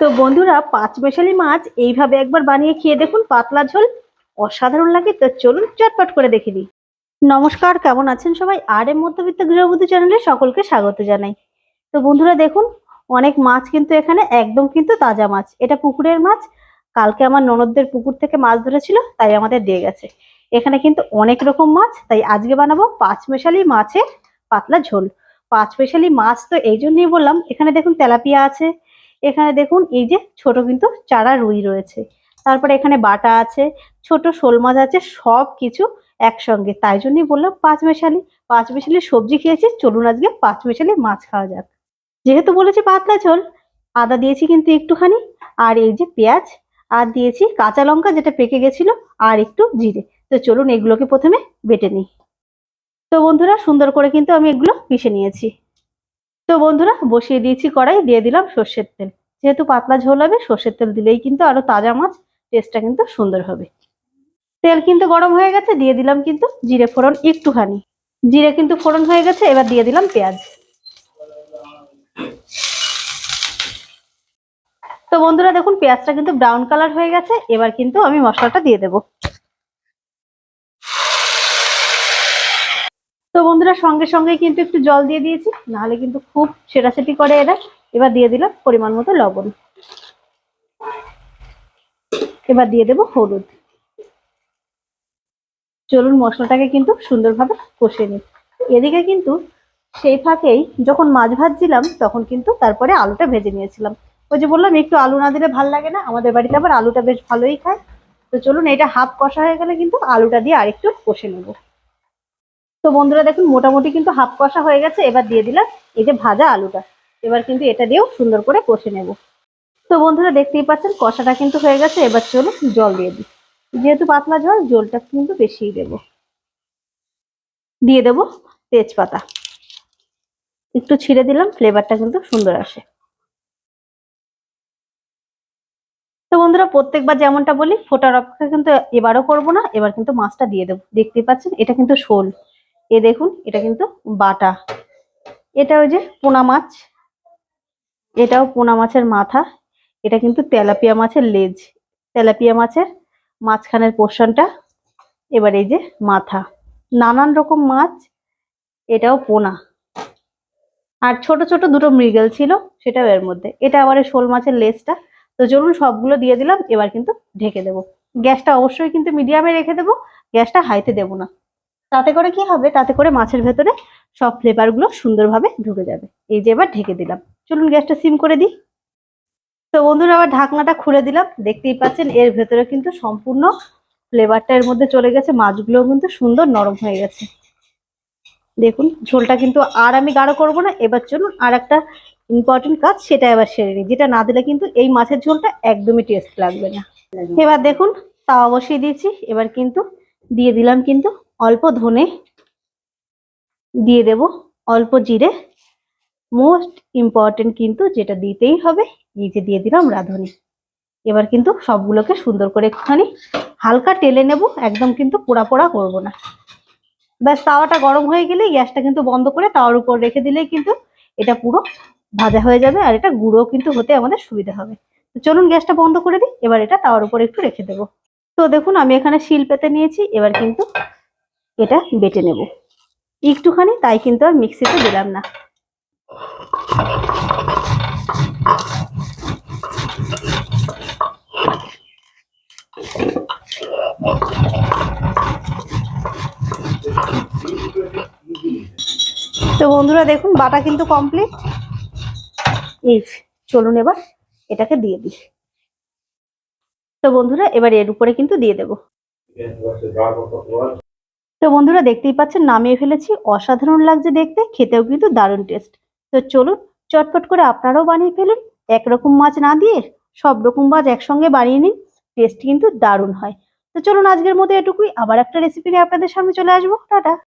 তো বন্ধুরা, পাঁচ মেশালি মাছ এইভাবে একবার বানিয়ে খেয়ে দেখুন, পাতলা ঝোল অসাধারণ লাগে। তো চলুন চটপট করে দেখে দিই। নমস্কার, কেমন আছেন সবাই? আর এর মধ্যবিত্ত গৃহবধূ চ্যানেলে সকলকে স্বাগত জানাই। তো বন্ধুরা, দেখুন, অনেক মাছ কিন্তু এখানে একদম কিন্তু তাজা মাছ। এটা পুকুরের মাছ। কালকে আমার ননদদের পুকুর থেকে মাছ ধরেছিল, তাই আমাদের দিয়ে গেছে। এখানে কিন্তু অনেক রকম মাছ, তাই আজকে বানাবো পাঁচ মেশালি মাছের পাতলা ঝোল। পাঁচ মেশালি মাছ তো এই জন্যই বললাম, এখানে দেখুন তেলাপিয়া আছে এখানে দেখুন, এই যে ছোট কিন্তু চারা রুই রয়েছে। তারপরে এখানে বাটা আছে, ছোট শোল মাছ আছে, সব কিছু একসঙ্গে। তাই জন্যই বললাম পাঁচ মেশালি পাঁচ মেশালি সবজি খেয়েছি, চলুন আজকে পাঁচ মেশালি মাছ খাওয়া যাক। যেহেতু বলেছি পাতলা ঝোল, আদা দিয়েছি কিন্তু একটুখানি, আর এই যে পেঁয়াজ, আর দিয়েছি কাঁচা লঙ্কা যেটা পেকে গেছিল, আর একটু জিরে। তো চলুন এগুলোকে প্রথমে বেটে নিই। তো বন্ধুরা, সুন্দর করে কিন্তু আমি এগুলো পিষে নিয়েছি। তো বন্ধুরা, বসিয়ে দিয়েছি কড়াই, দিয়ে দিলাম সর্ষের তেল। যেহেতু পাতলা ঝোল হবে, সর্ষের তেল দিলেই কিন্তু আরও তাজা মাছ টেস্টটা কিন্তু সুন্দর হবে। তেল কিন্তু গরম হয়ে গেছে, দিয়ে দিলাম কিন্তু জিরে ফোড়ন একটুখানি। জিরে কিন্তু ফোড়ন হয়ে গেছে, এবার দিয়ে দিলাম পেঁয়াজ। তো বন্ধুরা, দেখুন, পেঁয়াজটা কিন্তু ব্রাউন কালার হয়ে গেছে, এবার কিন্তু আমি মশলাটা দিয়ে দেব। তো বন্ধুরা, সঙ্গে সঙ্গে কিন্তু একটু জল দিয়ে দিয়েছি, নাহলে কিন্তু খুব সেটাছেটি করে এরা। এবার দিয়ে দিলাম পরিমাণ মতো লবণ। এবার দিয়ে দেব হলুদ। চলুন মশলাটাকে কিন্তু সুন্দরভাবে কষে নিই। এদিকে কিন্তু সেই ফাঁকেই যখন মাছ ভাজছিলাম, তখন কিন্তু তারপরে আলুটা ভেজে নিয়েছিলাম। ওই যে বললাম, একটু আলু না দিলে ভালো লাগে না, আমাদের বাড়িতে আবার আলুটা বেশ ভালোই খায়। তো চলুন, এটা হাফ কষা হয়ে গেলে কিন্তু আলুটা দিয়ে আরেকটু কষে নেব। তো বন্ধুরা, দেখুন, মোটামুটি কিন্তু হাফ কষা হয়ে গেছে। এবার দিয়ে দিলাম এই যে ভাজা আলুটা। এবার কিন্তু এটা দিয়েও সুন্দর করে কষে নেব। তো বন্ধুরা দেখতেই পাচ্ছেন, কষাটা কিন্তু হয়ে গেছে, এবার চলুন জল দিয়ে দিই। যেহেতু পাতলা জল, জলটা কিন্তু বেশিই দেব। দিয়ে দেব তেজপাতা। একটু ছিঁড়ে দিলাম ফ্লেভারটা কিন্তু সুন্দর আসে। তো বন্ধুরা প্রত্যেকবার যেমনটা বলি, ফোটার অপেক্ষা কিন্তু এবারও করব না, এবার কিন্তু মাছটা দিয়ে দেবো। দেখতেই পাচ্ছেন, এটা কিন্তু শোল। এ দেখুন, এটা কিন্তু বাটা। এটা ওই যে পোনা মাছ। এটাও পোনা মাছের মাথা, এটা কিন্তু তেলাপিয়া মাছের লেজ। তেলাপিয়া মাছের মাঝখানের পোর্শনটা, এবার এই যে মাথা। নানান রকম মাছ, এটাও পোনা। আর ছোট ছোট দুটো মৃগেল ছিল, সেটাও এর মধ্যে। এটা আবার শোল মাছের লেজটা। তো চলুন সবগুলো দিয়ে দিলাম, এবার কিন্তু ঢেকে দেবো। গ্যাসটা অবশ্যই কিন্তু মিডিয়ামে রেখে দেবো, গ্যাসটা হাইতে দেবো না। তাতে করে কি হবে? তাতে করে মাছের ভেতরে সব ফ্লেভারগুলো সুন্দরভাবে ঢুকে যাবে। এই যে এবার ঢেকে দিলাম। চলুন গ্যাসটা সিম করে দিই। তো বন্ধুরা আবার ঢাকনাটা খুলে দিলাম। দেখতেই পাচ্ছেন, এর ভেতরে কিন্তু সম্পূর্ণ ফ্লেভারটা এর মধ্যে চলে গেছে। মাছগুলোও কিন্তু সুন্দর নরম হয়ে গেছে। দেখুন, ঝোলটা কিন্তু আর আমি গাঢ় করব না। এবার চলুন আর একটা ইম্পর্টেন্ট কাজ, সেটা এবার সেরে নিই। যেটা না দিলে কিন্তু এই মাছের ঝোলটা একদমই টেস্ট লাগবে না। এবার দেখুন, তাওয়া অবশ্যই দিয়েছি। এবার কিন্তু দিয়ে দিলাম কিন্তু অল্প ধনে দিয়ে দেব অল্প জিরে। মোস্ট ইম্পর্টেন্ট কিন্তু যেটা দিতেই হবে, এই যে দিয়ে দিলাম রাঁধুনি। এবার কিন্তু সবগুলোকে সুন্দর করে একটুখানি হালকা টেলে নেব, একদম কিন্তু পোড়া পোড়া করব না। ব্যাস, তাওয়াটা গরম হয়ে গেলে গ্যাসটা কিন্তু বন্ধ করে তাওয়ার উপর রেখে দিলেই কিন্তু এটা পুরো ভাজা হয়ে যাবে আর এটা গুঁড়ো কিন্তু হতে আমাদের সুবিধা হবে। তো চলুন গ্যাসটা বন্ধ করে দিই, এবার এটা তাওয়ার উপর একটু রেখে দেবো। তো দেখুন, আমি এখানে শিল পেতে নিয়েছি, এবার কিন্তু এটা বেটে নেব। একটুখানি, তাই কিন্তু আর মিক্সিতে দিলাম না। তো বন্ধুরা, দেখুন, বাটা কিন্তু কমপ্লিট এই, চলুন এবার, এটাকে দিয়ে দিই। তো বন্ধুরা, এবার এর উপরে কিন্তু দিয়ে দেব। তো বন্ধুরা দেখতেই পাচ্ছেন, নামিয়ে ফেলেছি। অসাধারণ লাগছে দেখতে, খেতেও কিন্তু দারুণ টেস্ট তো চলুন, চটপট করে আপনারাও বানিয়ে ফেলুন। একরকম মাছ না দিয়ে সব রকম মাছ একসঙ্গে বানিয়ে নিন টেস্ট কিন্তু দারুণ হয়। তো চলুন, আজকের মতো এটুকুই। আবার একটা রেসিপি নিয়ে আপনাদের সামনে চলে আসব। টাটা!